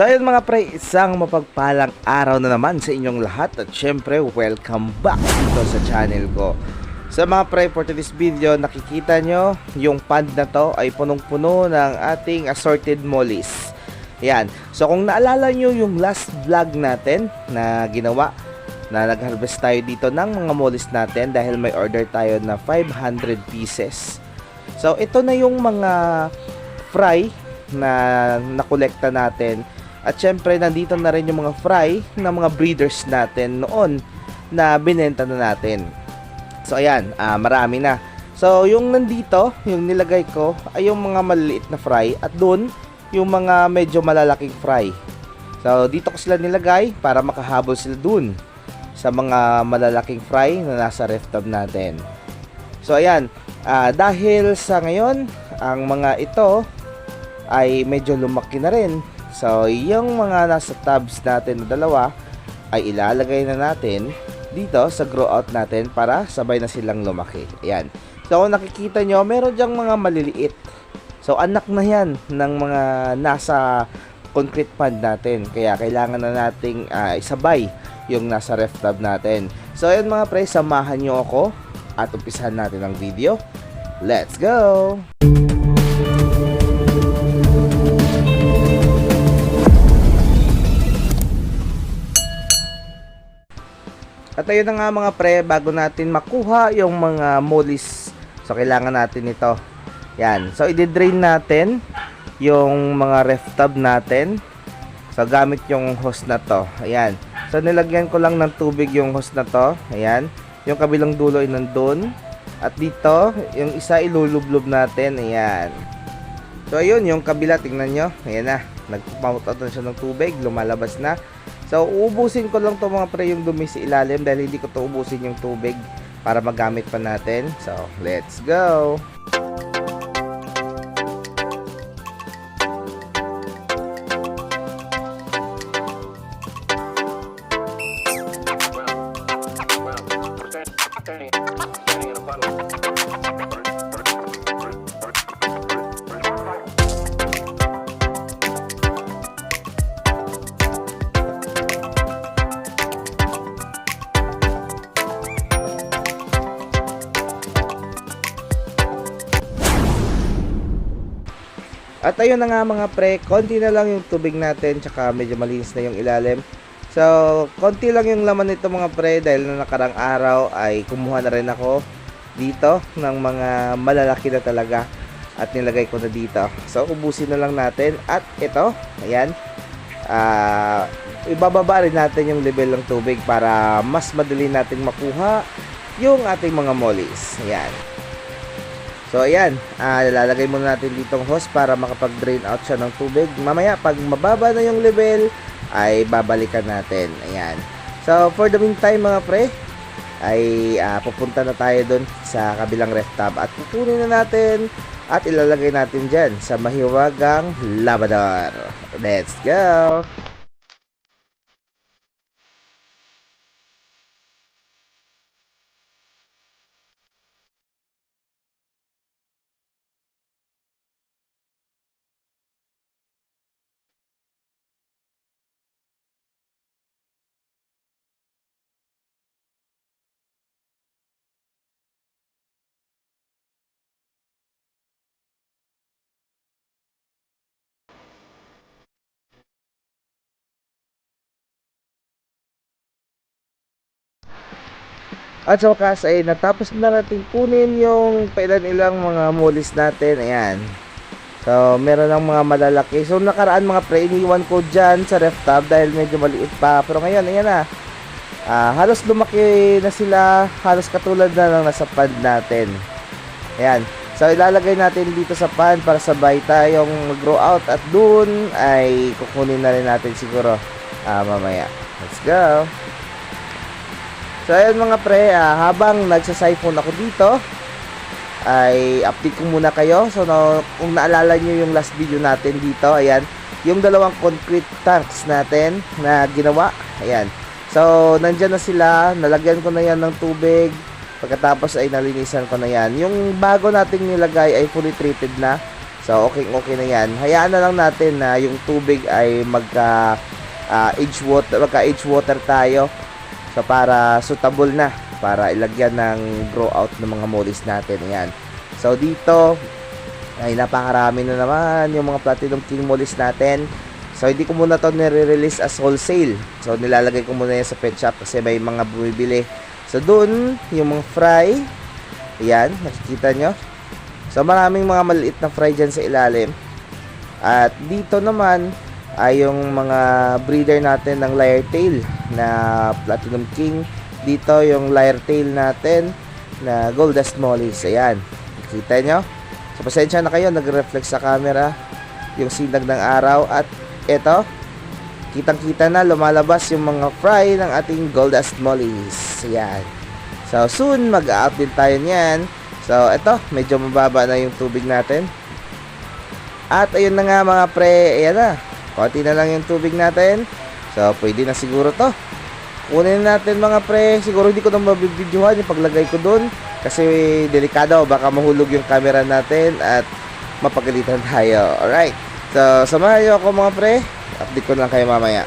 So ayun mga pre, isang mapagpalang araw na naman sa inyong lahat at syempre welcome back dito sa channel ko. Sa mga pre, for today's video, nakikita nyo yung pond na to ay punong-puno ng ating assorted mollies. Yan. So kung naalala nyo yung last vlog natin na ginawa, na nag-harvest tayo dito ng mga mollies natin dahil may order tayo na 500 pieces. So ito na yung mga fry na nakolekta natin. At syempre, nandito na rin yung mga fry ng mga breeders natin noon na binenta na natin. So, ayan, ah, marami na. So, yung nandito, yung nilagay ko, ay yung mga maliliit na fry. At doon, yung mga medyo malalaking fry. So, dito ko sila nilagay para makahabol sila doon sa mga malalaking fry na nasa ref tab natin. So, ayan, ah, dahil sa ngayon, ang mga ito ay medyo lumaki na rin. So, yung mga nasa tabs natin na dalawa ay ilalagay na natin dito sa grow out natin para sabay na silang lumaki. Ayan. So, kung nakikita nyo, meron dyang mga maliliit. So, anak na yan ng mga nasa concrete pond natin. Kaya, kailangan na nating ah, isabay yung nasa ref tab natin. So, ayan mga pre, samahan nyo ako at umpisahan natin ang video. Let's go! At ayun na nga mga pre, bago natin makuha yung mga mollies. So, kailangan natin ito. Yan. So, i-drain natin yung mga ref tub natin. So, gamit yung hose na to. Ayan. So, nilagyan ko lang ng tubig yung hose na to. Ayan. Yung kabilang dulo ay nandun. At dito, yung isa ilulublob natin. Ayan. So, ayun. Yung kabila, tingnan nyo. Ayan na. Nagpapamot out na siya ng tubig. Lumalabas na. So, uubusin ko lang to mga pre yung dumi sa ilalim dahil hindi ko to ubusin yung tubig para magamit pa natin. So, let's go! At ayun na nga mga pre, konti na lang yung tubig natin tsaka medyo malinis na yung ilalim. So, konti lang yung laman nito mga pre dahil na nakarang araw ay kumuha na rin ako dito ng mga malalaki na talaga at nilagay ko na dito. So, ubusin na lang natin at ito, ayan, ah ibababa rin natin yung level ng tubig para mas madali nating makuha yung ating mga mollies. Ayan. So ayan, ah, lalagay muna natin ditong hose para makapag-drain out siya ng tubig. Mamaya pag mababa na yung level ay babalikan natin. Ayan. So for the meantime mga pre, ay ah, pupunta na tayo doon sa kabilang ref tab at kukunin na natin at ilalagay natin dyan sa mahiwagang lavador. Let's go! At sa wakas ay natapos na natin kunin yung pailan-ilang mga mollies natin. Ayan. So, meron ng mga malalaki. So, nakaraan mga pre, iniwan ko dyan sa ref tab dahil medyo maliit pa. Pero ngayon, ayan na. Ah, halos lumaki na sila. Halos katulad na lang nasa pad natin. Ayan. So, ilalagay natin dito sa pan para sabay tayong mag-grow out. At dun ay kukunin na rin natin siguro ah, mamaya. Let's go! So ayun mga pre, ah, habang nagsa-siphon ako dito, ay update ko muna kayo. So no, kung naalala nyo yung last video natin dito, ayan, yung dalawang concrete tanks natin na ginawa, ayan. So nandyan na sila, nalagyan ko na yan ng tubig, pagkatapos ay nalinisan ko na yan. Yung bago nating nilagay ay fully treated na. So okay, okay na yan. Hayaan na lang natin na yung tubig ay magka ah, edge water, magka edge water tayo. So, para suitable na para ilagyan ng grow out ng mga mollies natin. Ayan. So, dito ay napakarami na naman yung mga Platinum King mollies natin. So, hindi ko muna to nire-release as wholesale. So, nilalagay ko muna yan sa pet shop kasi may mga bumibili. So, dun, yung mga fry. Ayan, nakikita nyo. So, maraming mga maliit na fry dyan sa ilalim. At dito naman ay yung mga breeder natin ng lyre tail na Platinum King. Dito yung lyre tail natin na gold dust mollies. Ayan, nakikita nyo. So, pasensya na kayo, nag-reflect sa camera yung sinag ng araw. At eto, kitang-kita na lumalabas yung mga fry ng ating gold dust mollies. Ayan. So, soon, mag-out din tayo niyan. So, eto, medyo mababa na yung tubig natin. At ayun na nga mga pre, ayan na. Konti na lang yung tubig natin. So, pwede na siguro to. Kunin natin mga pre. Siguro hindi ko na mabibidyohan yung paglagay ko dun. Kasi delikado, baka mahulog yung camera natin at mapagalitan tayo. Alright. So, samahan nyo ako mga pre. Update ko lang kayo mamaya.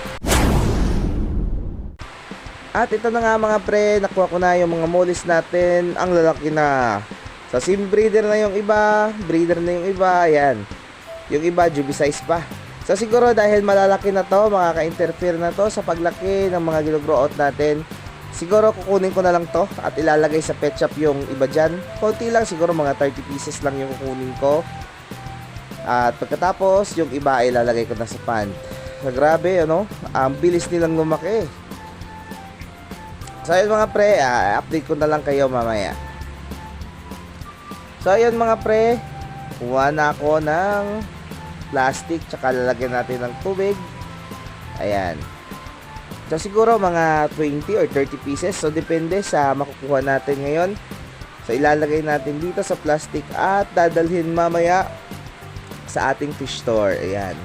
At ito na nga mga pre, nakuha ko na yung mga mollies natin. Ang lalaki na. So, sim breeder na yung iba, breeder na yung iba, ayan. Yung iba, jubi size pa. So, siguro dahil malalaki na to, makaka-interfere na to sa paglaki ng mga ginugrow out natin. Siguro kukunin ko na lang to at ilalagay sa pet shop yung iba dyan. Konti lang, siguro mga 30 pieces lang yung kukunin ko. At pagkatapos, yung iba ay ilalagay ko na sa pan. So, grabe, ano? Ang bilis nilang lumaki. So, ayun mga pre, ah, update ko na lang kayo mamaya. So, ayun mga pre, kuha na ako ng plastic, tsaka lalagyan natin ng tubig. Ayan. So, siguro mga 20 or 30 pieces. So, depende sa makukuha natin ngayon. So, ilalagay natin dito sa plastic at dadalhin mamaya sa ating fish store. Ayan.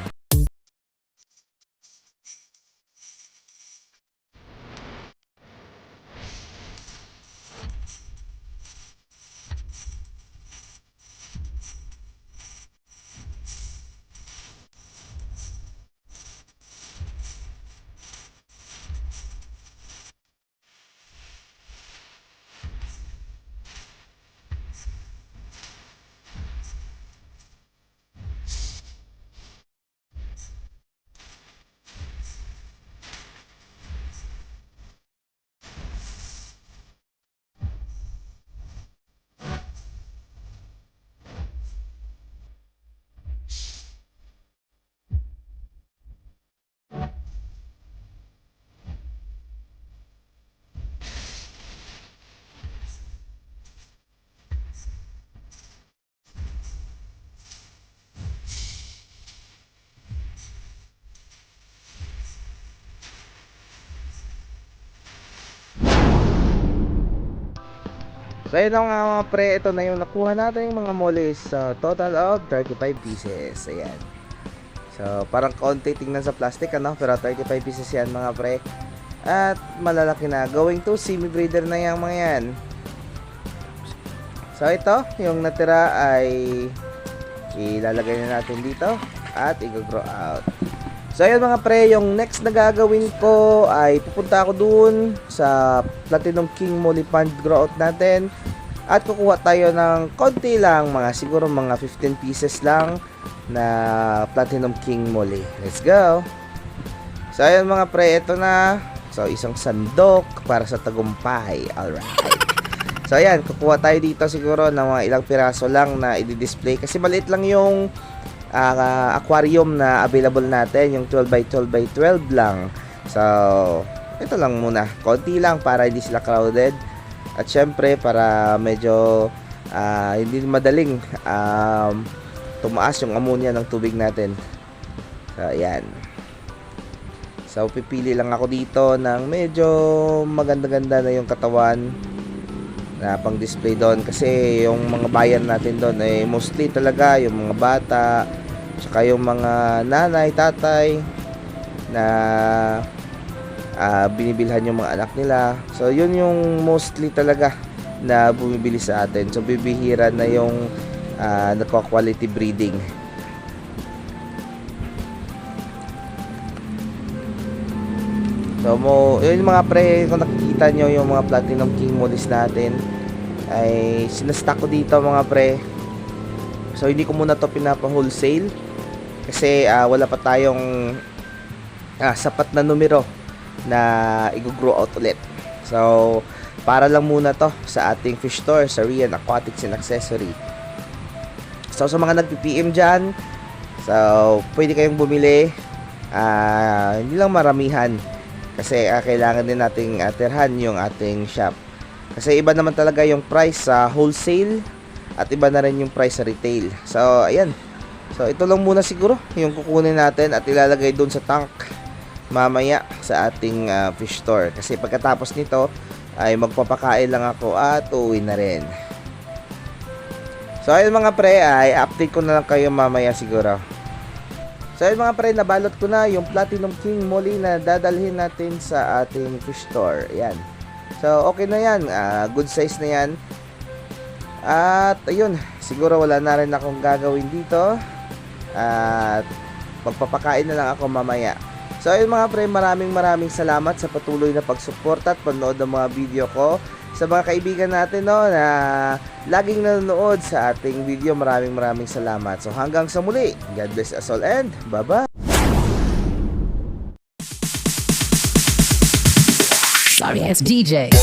So ayun na nga mga pre, ito na yung nakuha natin yung mga mollies. So total of 35 pieces. Ayan. So parang konti tingnan sa plastic ano, pero 35 pieces yan mga pre. At malalaki na. Going to semi-breeder na yung mga yan. So ito, yung natira ay ilalagay na natin dito at i-grow out. So ayun mga pre, yung next na gagawin ko ay pupunta ako dun sa Platinum King Molly Pond grow out natin at kukuha tayo ng konti lang, mga siguro mga 15 pieces lang na Platinum King Molly. Let's go! So ayun mga pre, ito na. So isang sandok para sa tagumpay. Alright. So ayan, kukuha tayo dito siguro ng mga ilang piraso lang na i-display kasi maliit lang yung ah, aquarium na available natin, yung 12 by 12 by 12 lang. So, ito lang muna. Konti lang para hindi sila crowded. At syempre, para medyo ah, hindi madaling um, tumaas yung ammonia ng tubig natin. So, ayan. So, pipili lang ako dito ng medyo maganda-ganda na yung katawan na pang display doon. Kasi yung mga bayan natin doon ay mostly talaga yung mga bata tsaka yung mga nanay, tatay na ah, binibilhan yung mga anak nila. So yun yung mostly talaga na bumibili sa atin. So bibihira na yung uh, nagko-quality breeding So mo, yun yung mga pre, kung nakikita nyo yung mga Platinum King models natin ay sinastock ko dito mga pre. So hindi ko muna to pinapa-wholesale kasi ah, wala pa tayong ah, sapat na numero na i-grow out ulit. So para lang muna to sa ating fish store sa Rian Aquatics and Accessory. So sa mga nagpi-PM dyan, so pwede kayong bumili. Ah, hindi lang maramihan kasi ah, kailangan din nating atirhan yung ating shop. Kasi iba naman talaga yung price sa wholesale at iba na rin yung price sa retail. So ayan. So ito lang muna siguro yung kukunin natin at ilalagay doon sa tank mamaya sa ating ah, fish store. Kasi pagkatapos nito ay magpapakain lang ako at uwi na rin. So ayun mga pre, ay update ko na lang kayo mamaya siguro. So ayun mga pre, nabalot ko na yung Platinum King Molly na dadalhin natin sa ating fish store. Ayan. So okay na yan, Ah, good size na yan. At ayun, siguro wala na rin akong gagawin dito. At magpapakain na lang ako mamaya. So ayun mga pre, maraming maraming salamat sa patuloy na pagsuporta at panood ng mga video ko. Sa mga kaibigan natin no, na laging nanonood sa ating video, maraming maraming salamat. So hanggang sa muli, God bless us all and bye-bye! Sorry, it's DJ.